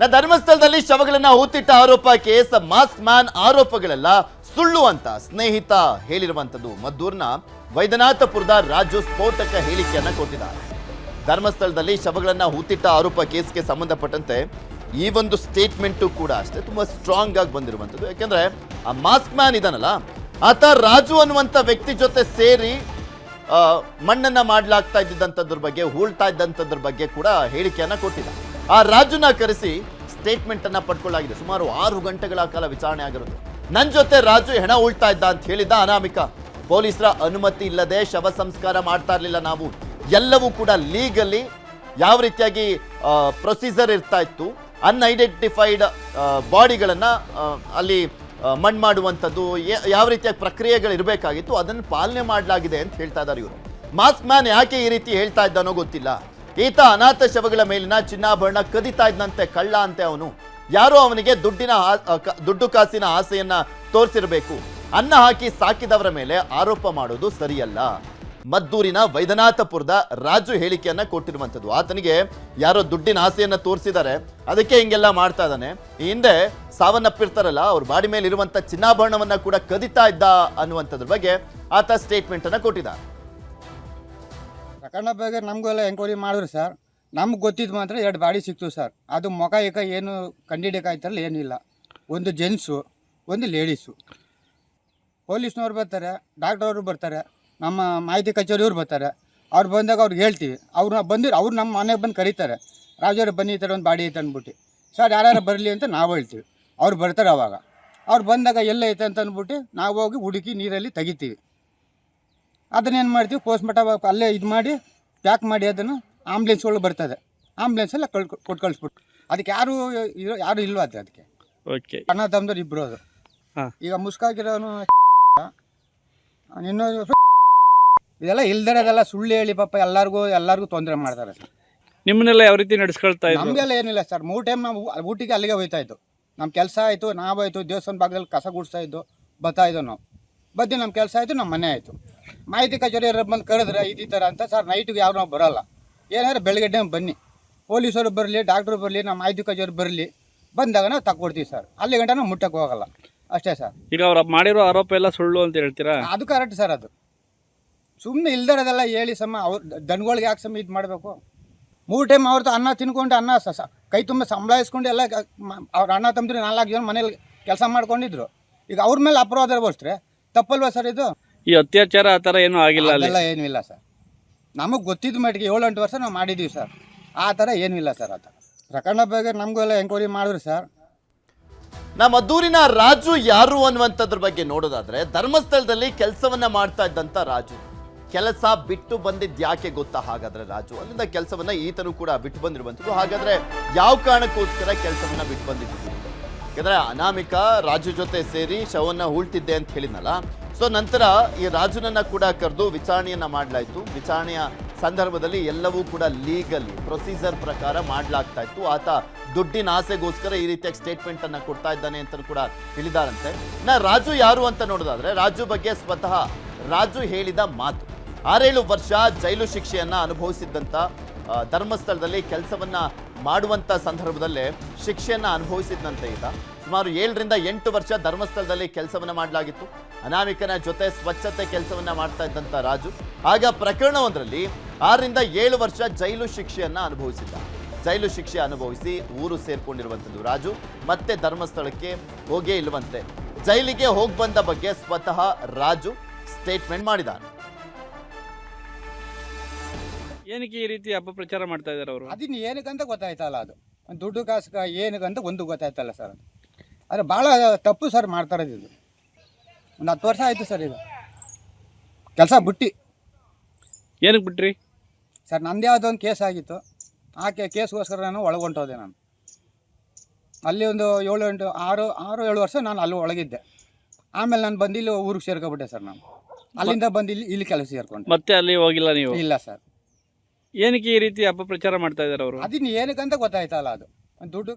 ನಾ ಧರ್ಮಸ್ಥಳದಲ್ಲಿ ಶವಗಳನ್ನ ಹೂತಿಟ್ಟ ಆರೋಪ, ಕೇಸ್, ಮಾಸ್ಕ್ ಮ್ಯಾನ್ ಆರೋಪಗಳೆಲ್ಲ ಸುಳ್ಳು ಅಂತ ಸ್ನೇಹಿತ ಹೇಳಿರುವಂತದ್ದು ಮದ್ದೂರ್ನ ವೈದ್ಯನಾಥಪುರದ ರಾಜು ಸ್ಫೋಟಕ ಹೇಳಿಕೆಯನ್ನ ಕೊಟ್ಟಿದ್ದಾರೆ. ಧರ್ಮಸ್ಥಳದಲ್ಲಿ ಶವಗಳನ್ನ ಹೂತಿಟ್ಟ ಆರೋಪ, ಕೇಸ್ಗೆ ಸಂಬಂಧಪಟ್ಟಂತೆ ಈ ಒಂದು ಸ್ಟೇಟ್ಮೆಂಟು ಕೂಡ ಅಷ್ಟೇ ತುಂಬಾ ಸ್ಟ್ರಾಂಗ್ ಆಗಿ ಬಂದಿರುವಂಥದ್ದು. ಯಾಕೆಂದ್ರೆ ಆ ಮಾಸ್ಕ್ ಮ್ಯಾನ್ ಇದನ್ನಲ್ಲ ಆತ ರಾಜು ಅನ್ನುವಂಥ ವ್ಯಕ್ತಿ ಜೊತೆ ಸೇರಿ ಮಣ್ಣನ್ನ ಮಾಡ್ಲಾಗ್ತಾ ಇದ್ದಂಥದ್ರ ಬಗ್ಗೆ, ಹೂಳ್ತಾ ಇದ್ದಂಥದ್ರ ಬಗ್ಗೆ ಕೂಡ ಹೇಳಿಕೆಯನ್ನ ಕೊಟ್ಟಿದ್ದ ಆ ರಾಜುನ ಕರೆಸಿ ಸ್ಟೇಟ್ಮೆಂಟ್ ಅನ್ನ ಪಡ್ಕೊಳ್ಳಾಗಿದೆ. ಸುಮಾರು ಆರು ಗಂಟೆಗಳ ಕಾಲ ವಿಚಾರಣೆ ಆಗಿರುತ್ತೆ. ನನ್ನ ಜೊತೆ ರಾಜು ಹೆಣ ಉಳ್ತಾ ಇದ್ದ ಅಂತ ಹೇಳಿದ್ದ ಅನಾಮಿಕ. ಪೊಲೀಸರ ಅನುಮತಿ ಇಲ್ಲದೆ ಶವ ಸಂಸ್ಕಾರ ಮಾಡ್ತಾ ಇರಲಿಲ್ಲ ನಾವು. ಎಲ್ಲವೂ ಕೂಡ ಲೀಗಲಿ ಯಾವ ರೀತಿಯಾಗಿ ಪ್ರೊಸೀಜರ್ ಇರ್ತಾ ಇತ್ತು ಅನ್ಐಡೆಂಟಿಫೈಡ್ ಬಾಡಿಗಳನ್ನ ಅಲ್ಲಿ ಮಣ್ಣು ಮಾಡುವಂಥದ್ದು ಯಾವ ರೀತಿಯ ಪ್ರಕ್ರಿಯೆಗಳು ಇರಬೇಕಾಗಿತ್ತು, ಅದನ್ನು ಪಾಲನೆ ಮಾಡಲಾಗಿದೆ ಅಂತ ಹೇಳ್ತಾ ಇದ್ದಾರೆ ಇವರು. ಮಾಸ್ಕ್ ಮ್ಯಾನ್ ಯಾಕೆ ಈ ರೀತಿ ಹೇಳ್ತಾ ಇದ್ದಾನೋ ಗೊತ್ತಿಲ್ಲ. ಈತ ಅನಾಥ ಶವಗಳ ಮೇಲಿನ ಚಿನ್ನಾಭರಣ ಕದಿತಾ ಇದ್ದಂತೆ ಕಳ್ಳ ಅಂತೆ ಅವನು. ಯಾರೋ ಅವನಿಗೆ ದುಡ್ಡಿನ ದುಡ್ಡು ಕಾಸಿನ ಆಸೆಯನ್ನ ತೋರಿಸಿರಬೇಕು. ಅನ್ನ ಹಾಕಿ ಸಾಕಿದವರ ಮೇಲೆ ಆರೋಪ ಮಾಡೋದು ಸರಿಯಲ್ಲ. ಮದ್ದೂರಿನ ವೈದ್ಯನಾಥಪುರದ ರಾಜು ಹೇಳಿಕೆಯನ್ನ ಕೊಟ್ಟಿರುವಂಥದ್ದು. ಆತನಿಗೆ ಯಾರೋ ದುಡ್ಡಿನ ಆಸೆಯನ್ನ ತೋರಿಸಿದ್ದಾರೆ. ಅದಕ್ಕೆ ಹಿಂಗೆಲ್ಲ ಮಾಡ್ತಾ ಇದ್ದಾನೆ. ಈ ಹಿಂದೆ ಸಾವನ್ನಪ್ಪಿರ್ತಾರಲ್ಲ, ಅವ್ರ ಬಾಡಿ ಮೇಲೆ ಇರುವಂತ ಚಿನ್ನಾಭರಣವನ್ನ ಕೂಡ ಕದಿತಾ ಇದ್ದ ಅನ್ನುವಂಥದ್ರ ಬಗ್ಗೆ ಆತ ಸ್ಟೇಟ್ಮೆಂಟ್ ಅನ್ನ ಕೊಟ್ಟಿದ್ದಾರೆ ಪ್ರಕರಣ ಬಗ್ಗೆ ನಮಗೂ ಎಲ್ಲ ಎಂಕ್ವೈರಿ ಮಾಡಿದ್ರು ಸರ್ ನಮ್ಗೆ ಗೊತ್ತಿದ್ದು ಮಾತ್ರ ಎರಡು ಬಾಡಿ ಸಿಕ್ತು ಸರ್ ಅದು ಮೊಕ ಏಕ ಏನು ಕಂಡಿಡಿಯಕಾಯ್ತಲ್ಲ ಏನಿಲ್ಲ. ಒಂದು ಜೆಂಟ್ಸು ಒಂದು ಲೇಡೀಸು ಪೊಲೀಸ್ನವ್ರು ಬರ್ತಾರೆ ಡಾಕ್ಟ್ರವರು ಬರ್ತಾರೆ, ನಮ್ಮ ಮಾಹಿತಿ ಕಚೇರಿಯವ್ರು ಬರ್ತಾರೆ. ಅವ್ರು ಬಂದಾಗ ಅವ್ರಿಗೆ ಹೇಳ್ತೀವಿ. ಅವ್ರನ್ನ ಬಂದಿರು, ಅವ್ರು ನಮ್ಮ ಮನೆಗೆ ಬಂದು ಕರೀತಾರೆ. ರಾಜವ್ರು ಬನ್ನಿ ಈ ಥರ ಒಂದು ಬಾಡಿ ಐತೆ ಅಂದ್ಬಿಟ್ಟು. ಸರ್ ಯಾರ್ಯಾರು ಬರಲಿ ಅಂತ ನಾವು ಹೇಳ್ತೀವಿ. ಅವ್ರು ಬರ್ತಾರೆ ಅವಾಗ. ಅವ್ರು ಬಂದಾಗ ಎಲ್ಲ ಐತೆ ಅಂತ ಅಂದ್ಬಿಟ್ಟು ನಾವು ಹೋಗಿ ಹುಡುಕಿ ನೀರಲ್ಲಿ ತೆಗಿತೀವಿ. ಅದನ್ನೇನು ಮಾಡ್ತೀವಿ ಪೋಸ್ಟ್ಮಾರ್ಟಮ್ ಅಲ್ಲೇ ಇದು ಮಾಡಿ ಪ್ಯಾಕ್ ಮಾಡಿ ಅದನ್ನು ಆಂಬ್ಲೆನ್ಸ್ಗಳು ಬರ್ತದೆ. ಆಂಬ್ಲೆನ್ಸೆಲ್ಲ ಕಳ್ ಕೊಟ್ಟು ಕಳಿಸ್ಬಿಟ್ಟು. ಅದಕ್ಕೆ ಯಾರು ಯಾರು ಇಲ್ವಾ ಅದು ಅದಕ್ಕೆ? ಓಕೆ ಅಣ್ಣ ತಮ್ಮದವ್ರು ಇಬ್ಬರು ಅದು. ಹಾ. ಈಗ ಮುಸ್ಕಾಗಿರೋನು ಇನ್ನೊಂದು ಇದೆಲ್ಲ ಇಲ್ದಿರೋದೆಲ್ಲ ಸುಳ್ಳು ಹೇಳಿ ಪಾಪ ಎಲ್ಲರಿಗೂ ಎಲ್ಲರಿಗೂ ತೊಂದರೆ ಮಾಡ್ತಾರೆ. ಸರ್ ನಿಮ್ಮನ್ನೆಲ್ಲ ಯಾವ ರೀತಿ ನಡೆಸ್ಕೊಳ್ತಾ ಇದ್ರು? ನಮಗೆಲ್ಲ ಏನಿಲ್ಲ ಸರ್. ಮೂರು ಟೈಮ್ ನಾವು ಊಟಿಗೆ ಅಲ್ಲಿಗೆ ಹೋಯ್ತಾ ಇದ್ದು. ನಮ್ಮ ಕೆಲಸ ಆಯಿತು ನಾವಾಯಿತು ದೇವಸ್ಥಾನ ಭಾಗದಲ್ಲಿ ಕಸ ಗುಡಿಸ್ತಾ ಇದ್ದು ಬರ್ತಾ ಇದ್ದೋ ನಾವು. ಬದ್ದು ನಮ್ಮ ಕೆಲಸ ಆಯಿತು ನಮ್ಮ ಮನೆ ಆಯಿತು. ಮಾಹಿತಿ ಕಚೇರಿ ಬಂದು ಕರೆದ್ರೆ ಇದೀ ಥರ ಅಂತ ಸರ್ ನೈಟಿಗೆ ಯಾವ ನಾವು ಬರೋಲ್ಲ. ಏನಾದ್ರು ಬೆಳಗ್ಗೆ ಟೈಮ್ ಬನ್ನಿ. ಪೊಲೀಸರು ಬರಲಿ ಡಾಕ್ಟ್ರು ಬರಲಿ ನಮ್ಮ ಮಾಹಿತಿ ಕಚೇರಿ ಬರಲಿ ಬಂದಾಗ ನಾವು ತಕ್ಕೊಡ್ತೀವಿ ಸರ್. ಅಲ್ಲಿ ಗಂಟ ನಾವು ಮುಟ್ಟಕ್ಕೆ ಹೋಗಲ್ಲ. ಅಷ್ಟೇ ಸರ್. ಈಗ ಅವ್ರು ಮಾಡಿರೋ ಆರೋಪ ಎಲ್ಲ ಸುಳ್ಳು ಅಂತ ಹೇಳ್ತೀರಾ? ಅದು ಕರೆಕ್ಟ್ ಸರ್ ಅದು. ಸುಮ್ಮನೆ ಇಲ್ದಿರೋದೆಲ್ಲ ಹೇಳಿ ಸಮ ಅವ್ರು ದನಗಳಿಗೆ ಯಾಕೆ ಸಮ ಇದು ಮಾಡಬೇಕು? ಮೂರು ಟೈಮ್ ಅವ್ರದ್ದು ಅನ್ನ ತಿನ್ಕೊಂಡು ಅನ್ನ ಸ ಸ- ಕೈ ತುಂಬ ಸಂಬಳ ಇಸ್ಕೊಂಡು ಎಲ್ಲ ಅವ್ರ ಅಣ್ಣ ತಮ್ಮದ್ರು ನಾಲ್ಕು ಜನ ಮನೇಲಿ ಕೆಲಸ ಮಾಡ್ಕೊಂಡಿದ್ರು. ಈಗ ಅವ್ರ ಮೇಲೆ ಅಪರಾಧ ಬರ್ಸ್ರೆ ತಪ್ಪಲ್ವಾ ಸರ್ ಇದು? ಈ ಅತ್ಯಾಚಾರ ಆ ಥರ ಏನೂ ಆಗಿಲ್ಲ ಅಲ್ಲ. ಏನು ಏನೂ ಇಲ್ಲ ಸರ್. ನಮಗೆ ಗೊತ್ತಿದ್ದ ಮಟ್ಟಿಗೆ ಏಳು ಎಂಟು ವರ್ಷ ನಾವು ಮಾಡಿದ್ದೀವಿ ಸರ್. ಆ ಥರ ಏನೂ ಇಲ್ಲ ಸರ್ ಆ ಥರ. ಪ್ರಕರಣ ಬಗ್ಗೆ ನಮಗೂ ಎಲ್ಲ ಎಂಕ್ವೈರಿ ಮಾಡಿದ್ರು ಸರ್. ನಮ್ಮ ದೂರಿನ ರಾಜು ಯಾರು ಅನ್ನುವಂಥದ್ರ ಬಗ್ಗೆ ನೋಡೋದಾದ್ರೆ ಧರ್ಮಸ್ಥಳದಲ್ಲಿ ಕೆಲಸವನ್ನ ಮಾಡ್ತಾ ಇದ್ದಂಥ ರಾಜು. ಕೆಲಸ ಬಿಟ್ಟು ಬಂದಿದ್ದ ಯಾಕೆ ಗೊತ್ತಾ? ಹಾಗಾದ್ರೆ ರಾಜು ಅಲ್ಲಿಂದ ಕೆಲಸವನ್ನ ಈತನು ಕೂಡ ಬಿಟ್ಟು ಬಂದಿರುವಂಥದ್ದು. ಹಾಗಾದ್ರೆ ಯಾವ ಕಾರಣಕ್ಕೋಸ್ಕರ ಕೆಲಸವನ್ನ ಬಿಟ್ಟು ಬಂದಿದ್ದು? ಯಾಕಂದ್ರೆ ಅನಾಮಿಕ ರಾಜು ಜೊತೆ ಸೇರಿ ಶವನ್ನ ಹೂಳ್ತಿದ್ದೆ ಅಂತ ಹೇಳಿದ್ನಲ್ಲ ಸೊ ನಂತರ ಈ ರಾಜುನನ್ನು ಕೂಡ ಕರೆದು ವಿಚಾರಣೆಯನ್ನ ಮಾಡಲಾಯಿತು. ವಿಚಾರಣೆಯ ಸಂದರ್ಭದಲ್ಲಿ ಎಲ್ಲವೂ ಕೂಡ ಲೀಗಲ್ ಪ್ರೊಸೀಜರ್ ಪ್ರಕಾರ ಮಾಡಲಾಗ್ತಾ ಇತ್ತು. ಆತ ದುಡ್ಡಿನ ಆಸೆಗೋಸ್ಕರ ಈ ರೀತಿಯಾಗಿ ಸ್ಟೇಟ್ಮೆಂಟ್ ಅನ್ನ ಕೊಡ್ತಾ ಇದ್ದಾನೆ ಅಂತ ಕೂಡ ಹೇಳಿದಾರಂತೆ. ನಾ ರಾಜು ಯಾರು ಅಂತ ನೋಡೋದಾದ್ರೆ, ರಾಜು ಬಗ್ಗೆ ಸ್ವತಃ ರಾಜು ಹೇಳಿದ ಮಾತು. ಆರೇಳು ವರ್ಷ ಜೈಲು ಶಿಕ್ಷೆಯನ್ನ ಅನುಭವಿಸಿದ್ದಂಥ ಧರ್ಮಸ್ಥಳದಲ್ಲಿ ಕೆಲಸವನ್ನ ಮಾಡುವಂತ ಸಂದರ್ಭದಲ್ಲೇ ಶಿಕ್ಷೆಯನ್ನ ಅನುಭವಿಸಿದಂತೆ ಈತ. ಸುಮಾರು ಏಳರಿಂದ ಎಂಟು ವರ್ಷ ಧರ್ಮಸ್ಥಳದಲ್ಲಿ ಕೆಲಸವನ್ನ ಮಾಡಲಾಗಿತ್ತು. ಅನಾಮಿಕನ ಜೊತೆ ಸ್ವಚ್ಛತೆ ಕೆಲಸವನ್ನ ಮಾಡ್ತಾ ಇದ್ದಂತ ರಾಜು. ಆಗ ಪ್ರಕರಣವೊಂದರಲ್ಲಿ ಆರರಿಂದ ಏಳು ವರ್ಷ ಜೈಲು ಶಿಕ್ಷೆಯನ್ನ ಅನುಭವಿಸಿದ್ದ. ಜೈಲು ಶಿಕ್ಷೆ ಅನುಭವಿಸಿ ಊರು ಸೇರ್ಕೊಂಡಿರುವಂಥದ್ದು ರಾಜು. ಮತ್ತೆ ಧರ್ಮಸ್ಥಳಕ್ಕೆ ಹೋಗೇ ಇಲ್ವಂತೆ. ಜೈಲಿಗೆ ಹೋಗಿ ಬಂದ ಬಗ್ಗೆ ಸ್ವತಃ ರಾಜು ಸ್ಟೇಟ್ಮೆಂಟ್ ಮಾಡಿದ್ದಾನೆ ಏನಕ್ಕೆ ಈ ರೀತಿ ಅಪಪ್ರಚಾರ ಮಾಡ್ತಾ ಇದ್ದಾರೆ ಅವರು? ಅದನ್ನ ಏನಕ್ಕಂತ ಗೊತ್ತಾಯ್ತಲ್ಲ ಅದು. ದುಡ್ಡು ಕಾಸು ಏನಕ್ಕಂತ ಒಂದು ಗೊತ್ತಾಯ್ತಲ್ಲ ಸರ್ ಅದು. ಆದರೆ ಭಾಳ ತಪ್ಪು ಸರ್ ಮಾಡ್ತಾರೆ ಇದು. ಒಂದು ಹತ್ತು ವರ್ಷ ಆಯಿತು ಸರ್ ಇದು. ಕೆಲಸ ಬಿಟ್ಟು. ಏನಕ್ಕೆ ಬಿಟ್ರಿ? ಸರ್ ನಂದು ಯಾವುದೋ ಒಂದು ಕೇಸ್ ಆಗಿತ್ತು. ಆ ಕೆ ಕೇಸ್ಗೋಸ್ಕರ ನಾನು ಒಳಗೊಂಟೋದೆ ನಾನು. ಅಲ್ಲಿ ಒಂದು ಏಳು ಎಂಟು ಆರು ಆರು ಏಳು ವರ್ಷ ನಾನು ಅಲ್ಲಿ ಒಳಗಿದ್ದೆ. ಆಮೇಲೆ ನಾನು ಬಂದು ಇಲ್ಲಿ ಊರಿಗೆ ಸೇರ್ಕೊಬಿಟ್ಟೆ ಸರ್ ನಾನು. ಅಲ್ಲಿಂದ ಬಂದು ಇಲ್ಲಿ ಇಲ್ಲಿ ಕೆಲಸ ಸೇರ್ಕೊಂಡು. ಮತ್ತೆ ಅಲ್ಲಿ ಹೋಗಿಲ್ಲ ನೀವು? ಇಲ್ಲ ಸರ್. ಏನಕ್ಕೆ ಈ ರೀತಿ ಅಪಪ್ರಚಾರ ಮಾಡ್ತಾ ಇದ್ದಾರೆ ಅವರು? ಅದನ್ನ ಏನಕ್ಕಂತ ಗೊತ್ತಾಯ್ತಲ್ಲ ಅದು. ಒಂದು ದುಡ್ಡು